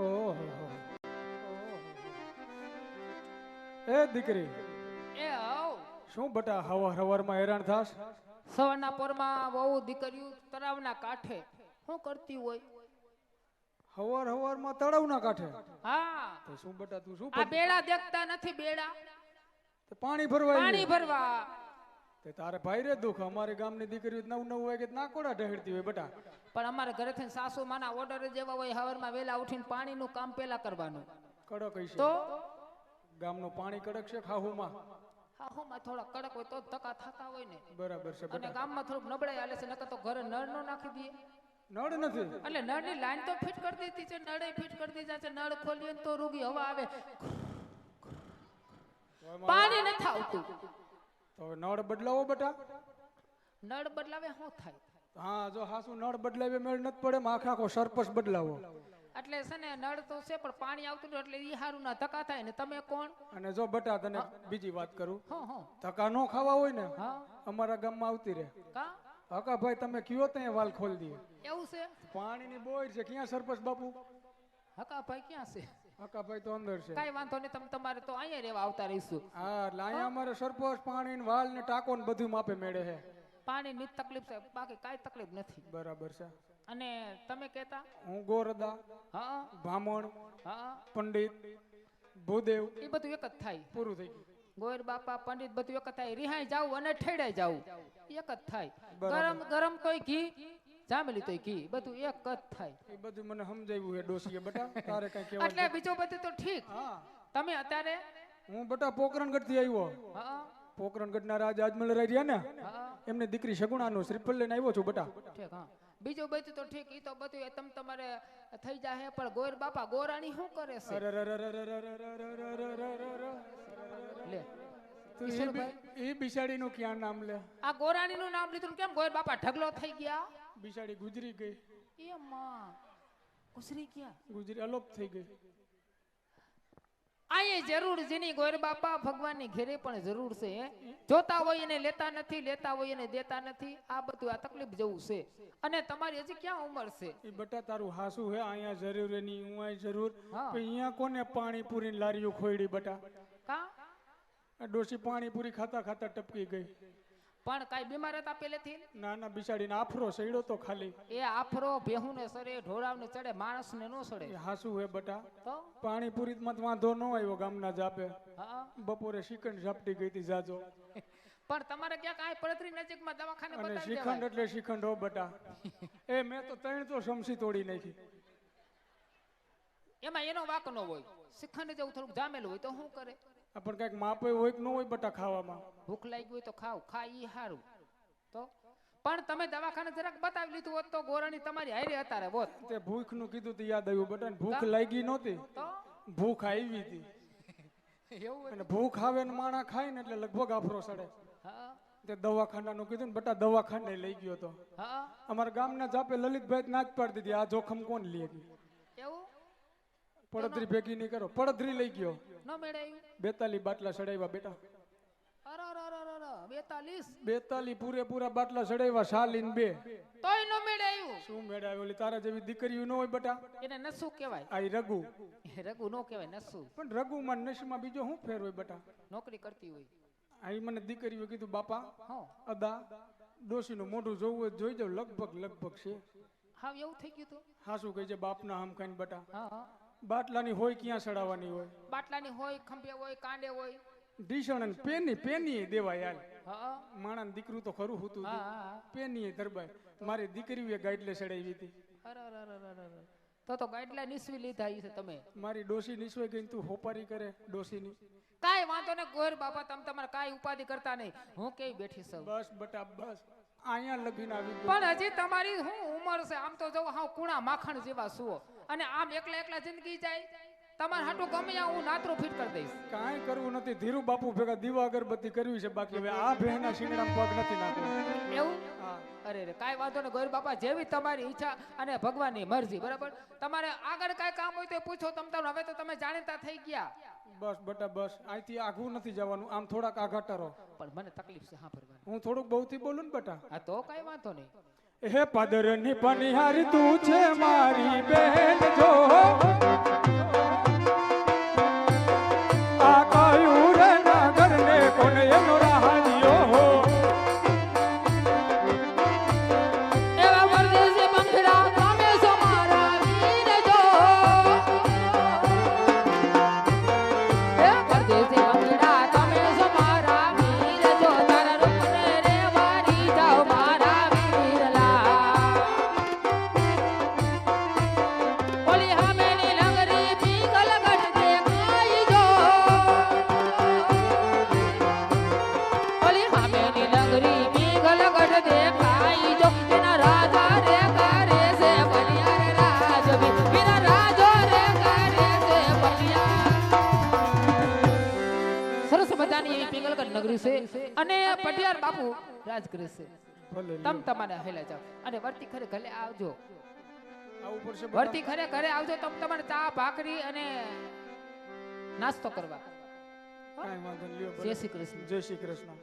ઓહો એ દીકરી એ આવ. શું બટા હવાર હવારમાં હેરાન થાસ સવારના પોરમાં બહુ દીકરીઓ તળાવના કાંઠે શું કરતી હોય? હવાર હવારમાં તળાવના કાંઠે? હા. તો શું બટા તું શું આ બેડા દેખતા નથી બેડા. તો પાણી ભરવા પાણી ભરવા. તે તારે ભાઈ રે દુઃખ. અમારે ગામની દીકરીઓ નવ નવ વાગે નાકોડા ઢહેડતી હોય બટા. પણ અમારા ઘરેથી સાસુ માના ઓર્ડર જેવા હોય હવારમાં વેલા ઉઠીને પાણીનું કામ પેલા કરવાનું. કડક હશે. તો? ગામનું પાણી કડક છે ખાહુમાં હાહુમાં? થોડા કડક હોય તો ધક્કા થતા હોય ને. બરાબર છે અને ગામમાં થોડુંક નબળાઈ આલે છે નકર તો ઘરે નળ નો નાખી દઈએ. નળ નથી. એટલે નળની લાઈન તો ફિટ કરી દીધી છે નળે ફિટ કરી દીધા છે નળ ખોલીએ તો રૂગી હવા આવે. પાણી નથી આવતું. તો નળ બદલાવો બેટા. નળ બદલાવે શું થાય? હા જો હાસુ નળ બદલાવે મેળ નથી પડે આખા આખો સરપસ બદલાવો. એટલે છે ને નળ તો છે પણ પાણી આવતું એટલે ઈ હારું ના ધક્કા થાય ને. તમે કોણ? અને જો બટા તને બીજી વાત કરું. હો હો. ધક્કા નો ખાવા હોય ને હા. અમારા ગામમાં આવતી રહે. કા? હકા ભાઈ તમે કયો ત્યાં વાલ ખોલ દીએ એવું છે? પાણીની બોય છે ક્યાં સરપંચ બાપુ? હકા ભાઈ ક્યાં છે? હકા ભાઈ તો અંદર છે. કાઈ વાંધો નહીં તમે તમારે તો અહીંયા રહેવા આવતા રહીશું. હા એટલે અહીંયા અમારે સરપંચ પાણી ને વાલ ને ટાકો ને બધું માપે મેળે છે. પાણી ની તકલીફ છે બાકી કાંઈ તકલીફ નથી. બરાબર છે. અને તમે કહેતા? હું ગોરદા હા. બ્રાહ્મણ હા. પંડિત ભૂદેવ એ બધું એક જ થાય. પૂરું થઈ ગયું. ગોર બાપા પંડિત બધું એક જ થાય. રિહાઈ જાવ અને ઠેડાઈ જાવ એક જ થાય. ગરમ ગરમ કોઈ ઘી જામેલી તો કી બધું એક જ થાય. એ બધું મને સમજાવ્યું એ ડોસીએ બટા તારે કઈ કહેવા એટલે બીજું બધું તો ઠીક. તમે અત્યારે? હું બટા પોકરણગઢથી આવ્યો. હા. પોકરણગઢ ના રાજ આજમલ રહ્યા ને એમની દીકરી શગુણા નું શ્રીફળ લઈને આવ્યો છું બટા. ઠીક હા. બીજું બધું તો ઠીક એ તો બધું તમ તમારે થઈ જાય પણ ગોર બાપા ગોરાણી શું કરે છે? લે. એ બિસાડી નું ક્યાં નામ લે? આ ગોરાણી નું નામ લીધું કેમ ગોર બાપા ઢગલો થઈ ગયા? બિસાડી ગુજરી ગઈ. એ માં ઉસરી ગયા. ગુજરી અલોપ થઈ ગઈ. આયે જરૂર જેની ગોર બાપા ભગવાનની ઘેરે પણ જરૂર છે જોતા હોય એને લેતા નથી લેતા હોય એને દેતા નથી આ બધું આ તકલીફ જેવું છે. અને તમારી હજી ક્યાં ઉંમર છે? એ બટા તારું હાસુ હે અહીંયા જરૂર એની હું જરૂર. અહીંયા કોને પાણી પૂરી લારીઓ ખોઈડી બટા? કા? ડોસી પાણી પૂરી ખાતા ખાતા ટપકી ગઈ. પણ કાઈ બીમાર હતા પેલેથી ના ના બિસાડીને આફરો સડ્યો તો ખાલી. એ આફરો ભેહું ને સડે ઢોરાવને ચડે માણસને નો સડે. હાસુ હે બટા. તો? પાણી પૂરી માં વાંધો ન આવ્યો ગામના જાપે. હા. બપોરે શ્રીખંડ ઝાપટી ગઈ હતી જાજો. પણ તમારે ક્યાંક આ પડતરી નજીકમાં દવાખાને બતાવી શિખંડ એટલે શિખંડ હો બટા. એ મેં તો ત્રણ તો શમસી તોડી નાખી. એમાં એનો વાક ન હોય. શ્રીખંડ જેવું થોડુંક જામેલું હોય તો શું કરે? પણ કંઈક માપે હોય કે ન હોય બટા ખાવામાં. ભૂખ લાગી હોય તો ખાવ ખા ઈ હારું. તો? પણ તમે દવાખાને જરાક બતાવી લીધું હોત તો ગોરાણી તમારી હારે રે હોત. તે ભૂખનું કીધું તો યાદ આવ્યું બટા ભૂખ લાગી નહોતી. ભૂખ આવી હતી. એવું અને ભૂખ આવે ને માણા ખાય ને એટલે લગભગ આફરો સડે. હા. તે દવાખાનાનું કીધું ને બટા દવાખાને લઈ ગયો તો. અમારા ગામના જાપે લલિતભાઈ નાચ પાડી દીધી આ જોખમ કોણ લે? પડદરી ભેગી નહીં કરો. પડદરી લઈ ગયો. ન મેળાયું બેતાલી બાટલા સડાવ્યા બેટા. બેતાલી પૂરેપૂરા બાટલા સડાવ્યા શાલીન બે. તોય ન મેળાયું. શું મેળાવ્યો ઓલી તારા જેવી દીકરીઓ ન હોય બટા. એને નસુ કહેવાય. આ રઘુ. રઘુ નો કહેવાય નસુ. પણ રઘુમાં નશીમાં બીજો શું ફેર હોય બટા? નોકરી કરતી હોય. આઈ મને દીકરીઓ કીધું બાપા અદા ડોશીનું મોઢું જોવું હોય જોઈ જાવ લગભગ લગભગ છે. હા એવું થઈ ગયું હા શું કહે છે? બાપના આમ ખાઈને બટા. હા હા. બાટલાની હોય ક્યાં ચડાવવાની હોય? બાટલાની હોય ખંભે હોય કાંડે હોય. ઢીસણ અને પેની પેની દેવાય યાર હા માણાને દીકરું તો ખરું હતું. પેની ધરબાય મારી દીકરીએ ગાઈડલે ચડાવી હતી. તો તો ગાઈડલાઈન નિસવી લીધા છે તમે. મારી ડોસી નિસવાઈ ગઈ તું હોપારી કરે ડોશીની. કાઈ વાંધો ને ગોર બાપા તમે તમારે કાઈ ઉપાધિ કરતા નહીં. હું કેવી બેઠી છું? બસ બટા બસ. અહીંયા લગીન આવી પણ હજી તમારી શું ઉંમર છે? આમ તો જો હા કુણા માખણ જેવા સુઓ. અને આમ એકલા એકલા જિંદગી જાય. તમારે હાટું ગમે હું નાતરો ફિટ કરી દઈશ. કાંઈ કરવું નથી. ધીરુ બાપુ ભેગા દીવા અગરબત્તી કરવી છે. બાકી હવે આ બહેના શિંગડામાં પગ નથી નાખવો. એવું? હા. અરે રે કાંઈ વાંધો ને ગોર બાપા જેવી તમારી ઈચ્છા અને ભગવાનની મરજી બરાબર? તમારે આગળ કાંઈ કામ હોય તો પૂછો. તમ તમે હવે તો તમે જાણીતા થઈ ગયા. બસ બટા બસ. અહીંથી આઘું નથી જવાનું. આમ થોડાક આઘા ટરો પણ મને તકલીફ છે હા ભરવાની હું થોડુંક બહુથી બોલું ને બટા? હા તો કઈ વાંધો નહીં. હે પદરની પનિહારી તું છે મારી બેન. અને પટિયાર બાપુ રાજ કરશે તમ તમારે હેલા જાઓ. અને વર્તી ખરે ઘરે આવજો. આવું વર્તી ખરે ઘરે આવજો તમ તમારે ચા ભાખરી અને નાસ્તો કરવા. જય શ્રી કૃષ્ણ. જય શ્રી કૃષ્ણ.